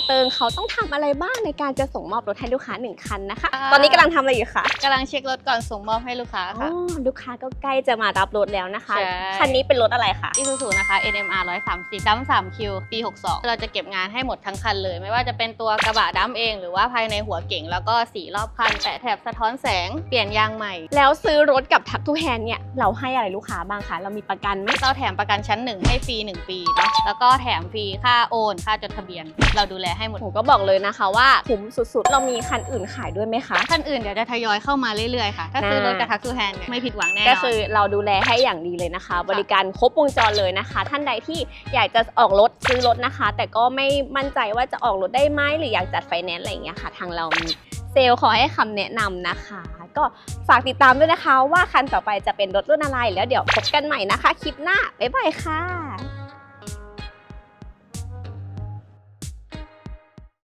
ลเติงเขาต้องทำอะไรบ้างในการจะส่งมอบรถให้ลูกค้าหนึ่งคันนะคะอ่าตอนนี้กำลังทำอะไรอยู่คะกำลังเช็ครถก่อนส่งมอบให้ลูกค้าอ๋ค่ะอลูกค้าก็ใกล้จะมารับรถแล้วนะคะใช่คันนี้เป็นรถอะไรคะอีซูซูนะคะ NMR 130ดัม3คิวปี 62 เราจะเก็บงานให้หมดทั้งคันเลย ไม่ว่าจะเป็นตัวกระบะดัมเอง หรือว่าภายในหัวเก่ง แล้วก็สีรอบคันแปะแถบสะท้อนแสงเปลี่ยนยางใหม่ แล้วซื้อรถกับทักทูแฮนเนี่ยเราให้อะไรลูกค้าบ้างคะเรามีประกันไหมเราแถมประกันชั้น 1 ให้ฟรี1ปีเนาะแล้วก็แถมฟรีค่าโอน ค่าจดทะเบียน เราดูแลให้หมดผมก็บอกเลยนะคะว่าคุ้มสุดๆ เรามีคันอื่นขายด้วยไหมคะ คันอื่นเดี๋ยวจะทยอยเข้ามาเรื่อยๆค่ะ ถ้าซื้อรถกับทักทูแฮนไม่ผิดหวังแน่นอนก็คือเราดูแลให้อย่างดีเลยนะคะ บริการครบวงจรเลยนะคะ ท่านใดที่อยากจะออกรถซื้อรถนะคะ แต่ก็ไม่มั่นใจว่าจะออกรถได้ไหมหรืออยากจัดไฟแนนซ์อะไรอย่างเงี้ยค่ะ ทางเรามีเซลล์ขอให้คำแนะนำนะคะ ก็ฝากติดตามด้วยนะคะ ว่าคันต่อไปจะเป็นรถรุ่นอะไรแล้วเดี๋ยวพบกันใหม่นะคะ คลิปหน้าบ๊ายบายค่ะ